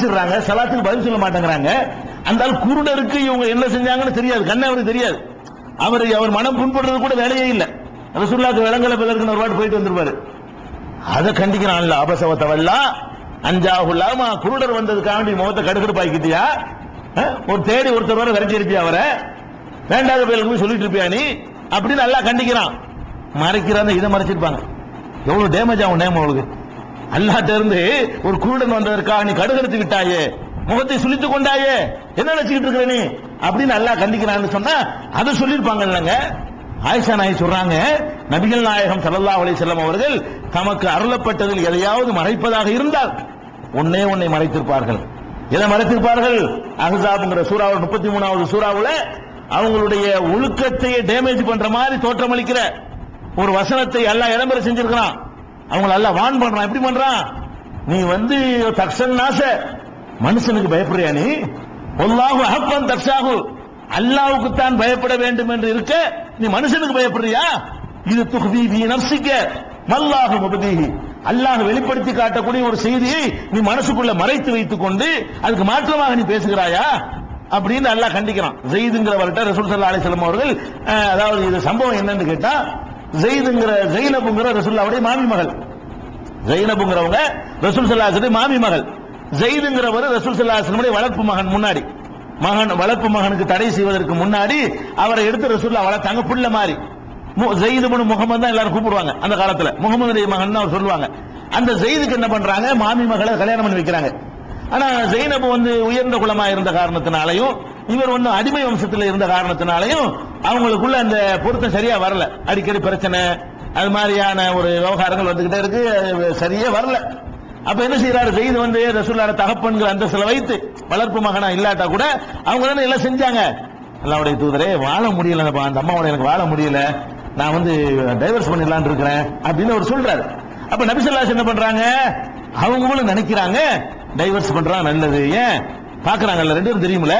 வச்சிடுறாங்க சலாத்துக்கு பதில் சொல்ல மாட்டேங்கிறாங்க. அந்த குருடருக்கு இவங்க என்ன செஞ்சாங்கன்னு தெரியாது கண்ணே அவருக்கு தெரியாது. அவர் அவர் மனம் புண்படுறது கூட வேலையே இல்லை. ரசுல்லாக்கு விலங்கல பிறகு ஒரு வாட்டி போயிட்டு வந்திருப்பாரு. அதை கண்டிக்கிறான்ல அபசவத்தவல்லா. அஞ்சாகுல்லாமா குருடர் வந்ததுக்காண்டி முகத்தை கடுக்கடுப்பாக்கிட்டியா ஒரு தேடி ஒருத்தர் வர விரட்டி இருப்பியா அவரை? வேண்டாத பேருக்கு போய் சொல்லிட்டு இருப்பியா நீ? அப்படின்னு நல்லா கண்டிக்கிறான். மறைக்கிறான் இதை மறைச்சிருப்பாங்க. எவ்வளவு டேமேஜ் ஆகும் நேம் அவளுக்கு அல்லாட்ட இருந்து ஒரு குருடன் வந்ததற்காக நீ கடுகெடுத்து விட்டாயே? முகத்தை சுழித்துக் கொண்டாயே? என்ன நினைச்சுக்கிட்டு இருக்கிற நீ? அப்படின்னு அல்லாஹ் கண்டிக்கிறான்னு சொன்னா அதை சொல்லியிருப்பாங்க இல்லைங்க. ஆயிஷா நாய் சொல்றாங்க நபிகள் நாயகம் சல்லா அலி செல்லம் அவர்கள் தமக்கு அருளப்பட்டதில் எதையாவது மறைப்பதாக இருந்தால் ஒன்னே ஒன்னை மறைத்திருப்பார்கள். எதை மறைத்திருப்பார்கள்? அஹ்ஸாப்ங்கிற சூறாவில் முப்பத்தி மூணாவது சூறாவில் அவங்களுடைய ஒழுக்கத்தையே டேமேஜ் பண்ற மாதிரி தோற்றமளிக்கிற ஒரு வசனத்தை எல்லாம் இடம்பெற செஞ்சிருக்கிறான். அவங்கள எல்லாம் வான் பண்றான். எப்படி பண்றான்? நீ வந்து தக்ஷன் ஆசை மனுஷனுக்கு பயப்படுறியா நீ? ஒல்லாஹு அஹப்பன் தக்ஷாகு அல்லாவுக்கு தான் பயப்பட வேண்டும் என்று இருக்க நீ மனுஷனுக்கு பயப்படுறியா? இது துஹ்வி பி நப்சிக்க மல்லாஹு முபதீஹி. அல்லாஹ் வெளிப்படுத்தி காட்டக்கூடிய ஒரு செய்தியை நீ மனசுக்குள்ள மறைத்து வைத்துக் கொண்டு அதுக்கு மாற்றமாக நீ பேசுகிறாயா? அப்படின்னு அல்லாஹ் கண்டிக்கிறான். ஜெயிதுங்கிறவர்கிட்ட ரசூல் சல்லா அலிஸ்லாம் அவர்கள் அதாவது இது சம்பவம் என்னன்னு கேட்டா ஜெயிதுங்கிற ஜெயினபுங்கிற ரசுல்லாவுடைய மாமி மகள். ஜெயினபுங்கிறவங்க ரசூல் சல்லாஹுடைய மாமி மகள். ஜெயிதுங்கிறவர் ரசூல் சல்லாஹுடைய வளர்ப்பு மகன் முன்னாடி. மகன் வளர்ப்பு மகனுக்கு தடை செய்வதற்கு முன்னாடி அவரை எடுத்து ரசூல்லா வளர்த்தாங்க புள்ள மாதிரி. ஜெயிது முகமது முகமது தான் எல்லாரும் கூப்பிடுவாங்க அந்த காலத்துல. முகமதுடைய மகன் அவர் சொல்லுவாங்க. அந்த ஜெயிதுக்கு என்ன பண்றாங்க? மாமி மகளை கல்யாணம் பண்ணி வைக்கிறாங்க. ஆனா ஜெயினபு வந்து உயர்ந்த குலமா இருந்த காரணத்தினாலையும் இவர் ஒன்னும் அடிமை வம்சத்தில் இருந்த காரணத்தினாலையும் அவங்களுக்குள்ள அந்த பொருத்தம் சரியா வரல. அடிக்கடி பிரச்சனை அது மாதிரியான ஒரு விவகாரங்கள் வந்துகிட்டே இருக்கு. சரியே வரல. அப்ப என்ன செய்யறாரு செய்து வந்து ரசூல்லார தகப்பன்கள் அந்த சில வைத்து வளர்ப்பு மகனா இல்லாட்டா கூட அவங்க தானே எல்லாம் செஞ்சாங்க. அல்லாவுடைய தூதரே வாழ முடியல அந்த அம்மாவோட எனக்கு வாழ முடியல. நான் வந்து டைவர்ஸ் பண்ணிடலாம்னு இருக்கிறேன் அப்படின்னு அவர் சொல்றாரு. அப்ப நபிசல்லாஸ் என்ன பண்றாங்க? அவங்களும் நினைக்கிறாங்க. டைவர்ஸ் பண்றா நல்லது ஏன்? பாக்குறாங்கல்ல ரெண்டு பேரும் தெரியும்ல?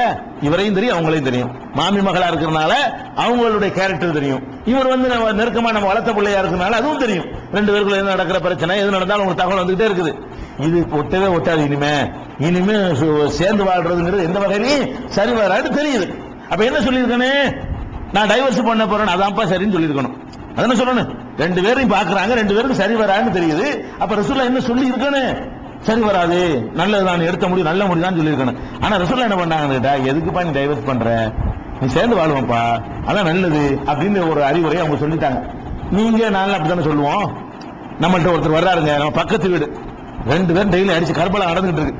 இவரையும் தெரியும் அவங்களையும் தெரியும். மாமி மகளா இருக்கிறனால அவங்களுடைய கேரக்டர் தெரியும். இவர் வந்து நம்ம நெருக்கமா நம்ம வளர்த்த பிள்ளையா இருக்கிறனால அதுவும் தெரியும். ரெண்டு பேருக்குள்ள என்ன நடக்கிற பிரச்சனை எது நடந்தாலும் உங்களுக்கு தகவல் வந்துகிட்டே இருக்குது. இது ஒட்டவே ஒட்டாது இனிமே. இனிமே சேர்ந்து வாழ்றதுங்கிறது எந்த வகையிலையும் சரி வராது தெரியுது. அப்ப என்ன சொல்லியிருக்கேனே? நான் டைவர்ஸ் பண்ண போறேன் அதான்ப்பா சரின்னு சொல்லியிருக்கணும். அதான சொல்லணும்? ரெண்டு பேரையும் பாக்குறாங்க ரெண்டு பேருக்கும் சரி வரான்னு தெரியுது. அப்ப ரசூல்லா என்ன சொல்லி இருக்கணும் சரி வராது. நல்லதுதான். எடுத்த முடியும் நல்ல முடியும் சொல்லியிருக்கணும். ஆனா ரிசல்ட் என்ன பண்ணாங்கன்னு கேட்டா எதுக்குப்பா நீ டைவர்ஸ் பண்ற? நீ சேர்ந்து வாழ்வோம்ப்பா. அதான் நல்லது. அப்படின்னு ஒரு அறிவுரை அவங்க சொல்லிட்டாங்க. நீங்க நாங்களும் அப்படித்தானே சொல்லுவோம். நம்மள்ட்ட ஒருத்தர் வர்றாருங்க. நம்ம பக்கத்து வீடு. ரெண்டு பேரும் டெய்லி அடிச்சு கருப்பலாம் நடந்துகிட்டு இருக்கு.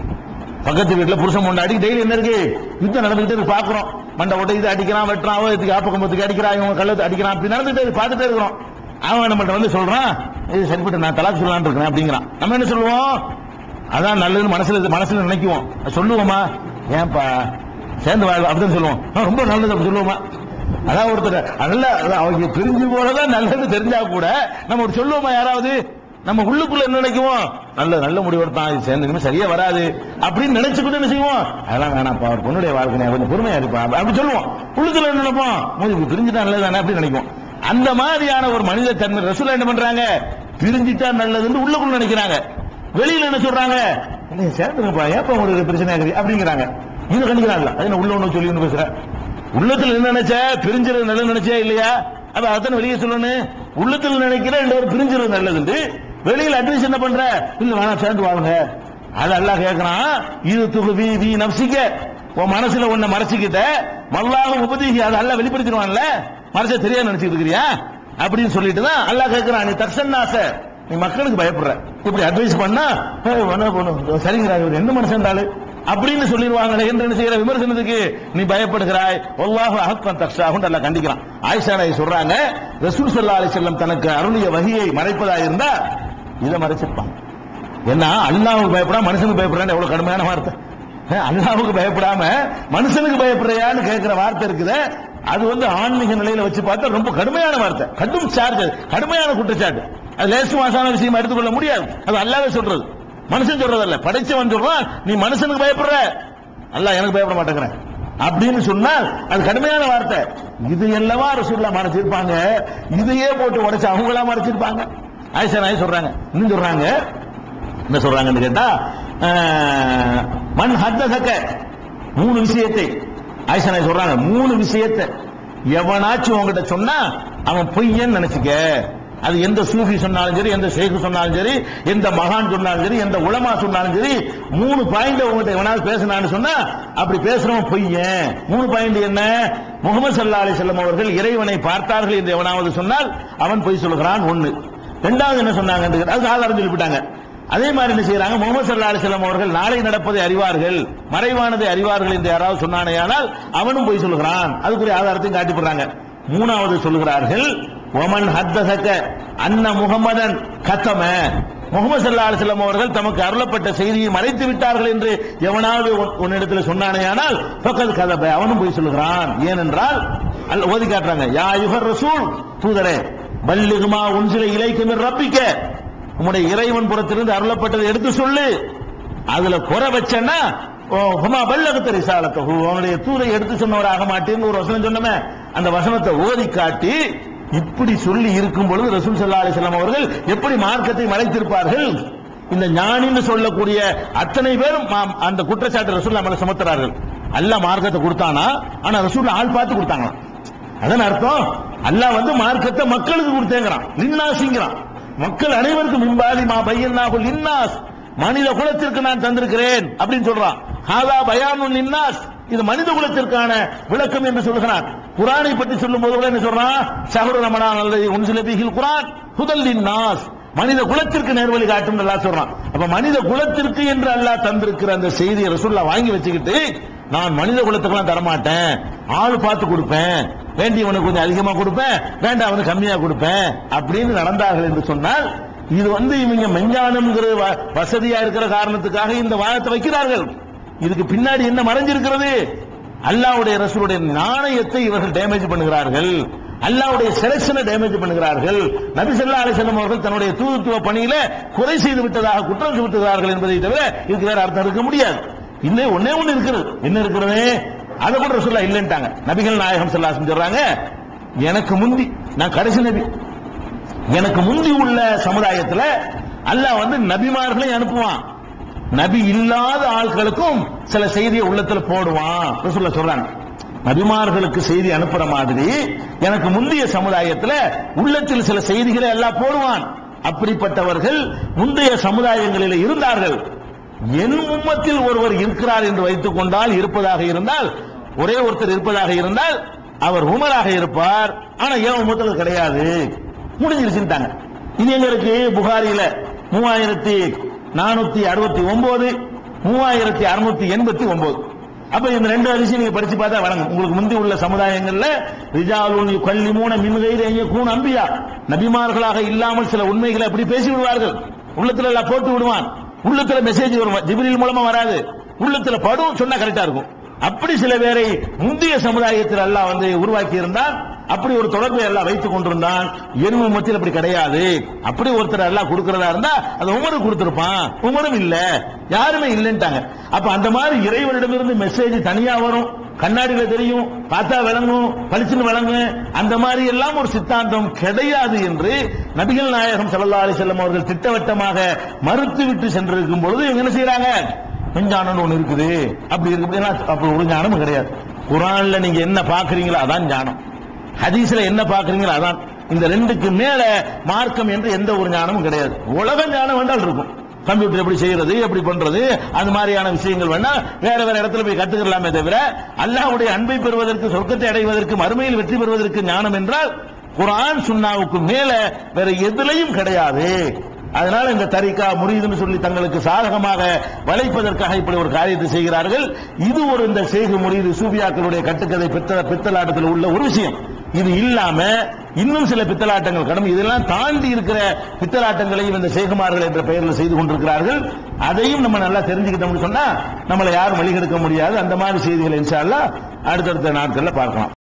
பக்கத்து வீட்டுல புருஷன் பொண்டாடி டெய்லி என்ன இருக்கு? யுத்தம் நடந்துகிட்டு பாக்குறோம் மண்டை ஓட்ட இது அடிக்கிறான் வெட்டுறான் இதுக்கு ஆப்பக்கம்பத்துக்கு அடிக்கிறான் இவங்க கள்ளத்து அடிக்கிறான். அப்படி நடந்துட்டு பார்த்துட்டே இருக்கிறோம். அவன் நம்மள்ட்ட வந்து சொல்றான் இது சரிப்பட்டு நான் தலாக்கு சொல்லலான் இருக்கிறேன் அப்படிங்கிறான். நம்ம என்ன சொல்லுவோம்? அதான் நல்லதுன்னு மனசுல மனசுல நினைக்குவோம். சொல்லுவோமா? ஏன்பா? சேர்ந்து வாழ் அப்படின்னு சொல்லுவோம். ரொம்ப நல்லது அப்படி சொல்லுவோமா? அதான் ஒருத்தர் நல்ல அவங்க பிரிஞ்சு போலதான் நல்லது தெரிஞ்சா கூட நம்ம ஒரு சொல்லுவோமா யாராவது? நம்ம உள்ளுக்குள்ள என்ன நினைக்குவோம்? நல்ல நல்ல முடிவு எடுத்தான் சேர்ந்து சரியா வராது. அப்படின்னு நினைச்சுக்கிட்டு என்ன செய்வோம்? அதெல்லாம் வேணாம்ப்பா. அவர் பொண்ணுடைய வாழ்க்கை கொஞ்சம் பொறுமையா இருப்பா. அப்படி சொல்லுவோம். உள்ளுக்குள்ள என்ன நினைப்போம்? "மூஞ்சி பிரிஞ்சுட்டா பிரிஞ்சுட்டா நல்லதானே அப்படின்னு நினைப்போம் அந்த மாதிரியான ஒரு மனித தன்மை ரசூலா என்ன பண்றாங்க? பிரிஞ்சுட்டா நல்லதுன்னு உள்ளுக்குள்ள நினைக்கிறாங்க. வெளியில என்ன சொல்றாங்க? நீங்க சேர்ந்துருப்பா ஏப்பா உங்களுக்கு பிரச்சனை ஆகுது அப்படிங்கிறாங்க. இது கண்டிக்கிறாங்க அது உள்ள ஒண்ணு சொல்லி ஒண்ணு பேசுறேன் உள்ளத்துல என்ன நினைச்சா? பிரிஞ்சிருது நல்லது நினைச்சா இல்லையா? அப்ப அதான் வெளியே சொல்லணும். உள்ளத்துல நினைக்கிற ரெண்டு பேரும் பிரிஞ்சிருது நல்லது வெளியில அட்வைஸ் என்ன பண்ற? இல்ல வேணாம் சேர்ந்து வாழுங்க. அது அல்லாஹ் கேட்கறான் இது துகுவி வி நப்சிக்க. உன் மனசுல உன்னை மறைச்சிக்கிட்ட. மல்லாக உபதேசி அதை அல்ல வெளிப்படுத்திடுவான்ல. மறைச்ச தெரியாது நினைச்சிட்டு இருக்கிறியா? அப்படின்னு சொல்லிட்டு தான் அல்லாஹ் கேட்கிறான் நீ ஆசை நீ மக்களுக்கு பயப்படுற. இப்படி அட்வைஸ் பண்ணா "ஏய், வேணா போணும் சரிங்கிறாரு இவர். என்ன மனுஷன் இருந்தாலு அப்படின்னு சொல்லிடுவாங்களே என்று என்ன செய்யற விமர்சனத்துக்கு நீ பயப்படுகிறாய். ஒல்லாஹு அஹக்கம் தக்ஷாகும் நல்லா கண்டிக்கிறான். ஆயிஷா நாய் சொல்றாங்க ரசூல் சல்லா அலி செல்லம் தனக்கு அருளிய வகையை மறைப்பதா இருந்தா இதை மறைச்சிருப்பாங்க ஏன்னா அல்லாவுக்கு பயப்படா மனுஷனுக்கு பயப்படுறான்னு எவ்வளவு கடுமையான வார்த்தை. அல்லாவுக்கு பயப்படாம மனுஷனுக்கு பயப்படுறையான்னு கேட்கிற வார்த்தை இருக்குதே. அது வந்து ஆன்மீக நிலையில வச்சு பார்த்தா ரொம்ப கடுமையான வார்த்தை. கடும் சார்ஜ் கடுமையான குற்றச்சாட்டு. அது லேசு மாசான விஷயம் எடுத்துக்கொள்ள முடியாது. அது அல்லாவே சொல்றது. மனுஷன் சொல்றதல்ல. படைச்சவன் சொல்றான் நீ மனுஷனுக்கு பயப்படுற. அல்ல எனக்கு பயப்பட மாட்டேங்கிறேன். அப்படின்னு சொன்னால் அது கடுமையான வார்த்தை. இது எல்லாமா ரசூல்லா மறைச்சிருப்பாங்க. இதையே போட்டு உடைச்சு அவங்களா மறைச்சிருப்பாங்க. ஆயிஷா நாய் சொல்றாங்க. இன்னும் சொல்றாங்க. என்ன சொல்றாங்கன்னு கேட்டா மண் ஹத்த சக்க மூணு விஷயத்தை. ஆயிஷா சொல்றாங்க. மூணு விஷயத்தை. எவனாச்சும் உங்ககிட்ட சொன்னா அவன் பொய்யன்னு நினைச்சுக்க. அது எந்த சூஃபி சொன்னாலும் சரி எந்த ஷேக் சொன்னாலும் சரி எந்த மகான் சொன்னாலும் சரி எந்த உலமா சொன்னாலும் சரி மூணு பாயிண்ட் உங்கள்கிட்ட எவனாவது பேசினான்னு சொன்னா அப்படி பேசுறவன் பொய்யன். மூணு பாயிண்ட் என்ன? முகமது சல்லா அலி செல்லம் அவர்கள் இறைவனை பார்த்தார்கள் என்று எவனாவது சொன்னால் அவன் பொய் சொல்கிறான் ஒண்ணு. ரெண்டாவது என்ன சொன்னாங்க அது ஆதாரம் சொல்லிவிட்டாங்க. அதே மாதிரி என்ன செய்யறாங்க முகமது சல்லா அலிஸ்லாம் அவர்கள் நாளை நடப்பதை அறிவார்கள் மறைவானதை அறிவார்கள் என்று யாராவது சொன்னானேயானால் அவனும் போய் சொல்கிறான். அதுக்குரிய ஆதாரத்தையும் காட்டிப்படுறாங்க மூணாவது சொல்கிறார்கள் ஒமன் ஹத்தசக்க அன்ன முகமதன் கத்தம. முகமது சல்லா அலிஸ்லாம் அவர்கள் தமக்கு அருளப்பட்ட செய்தியை மறைத்து விட்டார்கள் என்று எவனாவது உன்னிடத்தில் சொன்னானேயானால் பக்கத்து கதப. அவனும் போய் சொல்கிறான் ஏனென்றால் அல்ல ஓதி காட்டுறாங்க யா யுகர் ரசூல் தூதரே பல்லிகுமா உன் சில இலைக்கு ரப்பிக்க. உம்முடைய இறைவன் புறத்திலிருந்து அருளப்பட்டதை எடுத்து சொல்லு. அதுல குறை வச்சேன்னா ஹுமா பல்லகத்த ரிசாலத்தை அவனுடைய தூரை எடுத்து சொன்னவர் ஆக மாட்டேன்னு ஒரு வசனம் சொன்னமே. அந்த வசனத்தை ஓதி காட்டி இப்படி சொல்லி இருக்கும் பொழுது ரசூல் சல்லா அலிஸ்லாம் அவர்கள் எப்படி மார்க்கத்தை மறைத்திருப்பார்கள்? இந்த ஞானின்னு சொல்லக்கூடிய அத்தனை பேரும் அந்த குற்றச்சாட்டு ரசூல் நம்மளை சுமத்துறார்கள் அல்ல மார்க்கத்தை கொடுத்தானா? ஆனா ரசூல் ஆள் பார்த்து கொடுத்தாங்களாம். அதன் அர்த்தம்? அல்லாஹ் வந்து மார்க்கத்தை மக்களுக்கு கொடுத்தேங்கிறான். லின்னாசிங்கிறான் மக்கள் அனைவருக்கும் மின்பாதி மா பையன்னாகுல் இன்னாஸ் மனித குலத்திற்கு நான் தந்திருக்கிறேன் அப்படின்னு சொல்றான். ஹாதா பயானு இன்னாஸ் இது மனித குலத்திற்கான விளக்கம் என்று சொல்கிறான் குரானை பற்றி சொல்லும் போது கூட என்ன சொல்றான் சஹரு ரமணான் அல்லது உன்சில பிகில் குரான் புதல்லின் இன்னாஸ் மனித குலத்திற்கு நேர்வழி காட்டும் நல்லா சொல்றான். அப்ப மனித குலத்திற்கு என்று அல்லாஹ் தந்திருக்கிற அந்த செய்தியை ரசூல்லா வாங்கி வச்சுக்கிட்டு நான் மனித குலத்துக்கெல்லாம் தரமாட்டேன். ஆள் பார்த்து கொடுப்பேன். வேண்டியவனுக்கு கொஞ்சம் அதிகமா கொடுப்பேன். வேண்டாம் அவனுக்கு கம்மியா கொடுப்பேன். அப்படின்னு நடந்தார்கள் என்று சொன்னால் இது வந்து இவங்க மெஞ்ஞானம்ங்கிற வசதியா இருக்கிற காரணத்துக்காக இந்த வாதத்தை வைக்கிறார்கள். இதுக்கு பின்னாடி என்ன மறைஞ்சிருக்கிறது? அல்லாவுடைய ரசூலுடைய நாணயத்தை இவர்கள் டேமேஜ் பண்ணுகிறார்கள். அல்லாவுடைய செலக்ஷனை டேமேஜ் பண்ணுகிறார்கள். நபி சொல்லா அலிசல்லம் அவர்கள் தன்னுடைய தூதுத்துவ பணியில குறை செய்து விட்டதாக குற்றம் சுமத்துகிறார்கள் என்பதை தவிர இதுக்கு வேற அர்த்தம் இருக்க முடியாது. இன்னும் ஒன்னே ஒண்ணு இருக்கிறது என்ன இருக்கிறது? அதை கூட ரசூல்லா இல்லைன்ட்டாங்க. நபிகள் நாயகம் சொல்லா சொல்றாங்க எனக்கு முந்தி நான் கடைசி நபி. எனக்கு முந்தி உள்ள சமுதாயத்துல அல்லாஹ் வந்து நபிமார்களையும் அனுப்புவான். நபி இல்லாத ஆட்களுக்கும் சில செய்தியை உள்ளத்துல போடுவான். சொல்ல சொல்றாங்க. நபிமார்களுக்கு செய்தி அனுப்புற மாதிரி எனக்கு முந்தைய சமுதாயத்துல உள்ளத்தில் சில செய்திகளை எல்லாம் போடுவான். அப்படிப்பட்டவர்கள் முந்தைய சமுதாயங்களில் இருந்தார்கள். என் உம்மத்தில் ஒருவர் இருக்கிறார் என்று வைத்துக் கொண்டால் இருப்பதாக இருந்தால் ஒரே ஒருத்தர் இருப்பதாக இருந்தால் அவர் உமராக இருப்பார். ஆனா ஏன் உம்மத்தில் கிடையாது. முடிஞ்சிருச்சுட்டாங்க இது எங்களுக்கு புகாரியில மூவாயிரத்தி நானூத்தி அறுபத்தி ஒன்பது மூவாயிரத்தி அறுநூத்தி எண்பத்தி ஒன்பது. அப்ப இந்த ரெண்டு அரிசி நீங்க படிச்சு பார்த்தா வழங்கும். உங்களுக்கு முந்தி உள்ள சமுதாயங்கள்ல ரிஜாலுன் கல்லிமூன மின்கைர் கூன் அம்பியா நபிமார்களாக இல்லாமல் சில உண்மைகளை அப்படி பேசி விடுவார்கள் உள்ளத்துல எல்லாம் போட்டு விடுவான். உள்ளத்துல மெசேஜ் வரும். ஜிபிரில் மூலமா வராது. உள்ளத்துல படும் சொன்னா கரெக்டா இருக்கும். அப்படி சில பேரை முந்தைய சமுதாயத்தில் எல்லாம் வந்து உருவாக்கி இருந்தால் அப்படி ஒரு தொடர்பை எல்லாம் வைத்துக் கொண்டிருந்தான் எருமை மத்தியில் அப்படி கிடையாது. அப்படி ஒருத்தர் எல்லாம் கொடுக்கறதா இருந்தா அது உமருக்கு கொடுத்திருப்பான். உமரும் இல்ல. யாருமே இல்லைன்ட்டாங்க. அப்ப அந்த மாதிரி இறைவனிடமிருந்து மெசேஜ் தனியா வரும். கண்ணாடியில தெரியும். பார்த்தா விளங்கும். பளிச்சுன்னு விளங்கும் அந்த மாதிரி எல்லாம் ஒரு சித்தாந்தம் கிடையாது என்று நபிகள் நாயகம் சல்லா அலி செல்லம் அவர்கள் திட்டவட்டமாக மறுத்து விட்டு சென்றிருக்கும் பொழுது இவங்க என்ன செய்யறாங்க மெஞ்ஞானம் ஒண்ணு இருக்குது. அப்படி இருக்கு அப்படி ஒரு ஞானமும் கிடையாது. குரான்ல நீங்க என்ன பாக்குறீங்களோ அதான் ஞானம். ஹதீஸ்ல என்ன பாக்குறீங்களோ அதான். இந்த ரெண்டுக்கு மேல மார்க்கம் என்று எந்த ஒரு ஞானமும் கிடையாது. உலக ஞானம் வேண்டால் இருக்கும். கம்ப்யூட்டர் எப்படி செய்யறது எப்படி பண்றது அது மாதிரியான விஷயங்கள் வேணா வேற வேற இடத்துல போய் கத்துக்கலாமே தவிர அல்லாவுடைய அன்பை பெறுவதற்கு சொர்க்கத்தை அடைவதற்கு மறுமையில் வெற்றி பெறுவதற்கு ஞானம் என்றால் குரான் சுண்ணாவுக்கு மேல வேற எதுலையும் கிடையாது. அதனால இந்த தரிக்கா முறியுதுன்னு சொல்லி தங்களுக்கு சாதகமாக வளைப்பதற்காக இப்படி ஒரு காரியத்தை செய்கிறார்கள். இது ஒரு இந்த செய்கு முறியுது சூபியாக்களுடைய கட்டுக்கதை பித்தலாட்டத்தில் உள்ள ஒரு விஷயம். இது இல்லாம இன்னும் சில பித்தலாட்டங்கள் கடமை. இதெல்லாம் தாண்டி இருக்கிற பித்தலாட்டங்களையும் இந்த சேகுமார்கள் என்ற பெயரில் செய்து கொண்டிருக்கிறார்கள். அதையும் நம்ம நல்லா தெரிஞ்சுக்கிட்டோம்னு சொன்னா நம்மளை யாரும் வழிகெடுக்க முடியாது. அந்த மாதிரி செய்திகளை இன்ஷா அடுத்தடுத்த நாட்கள்ல பார்க்கலாம்.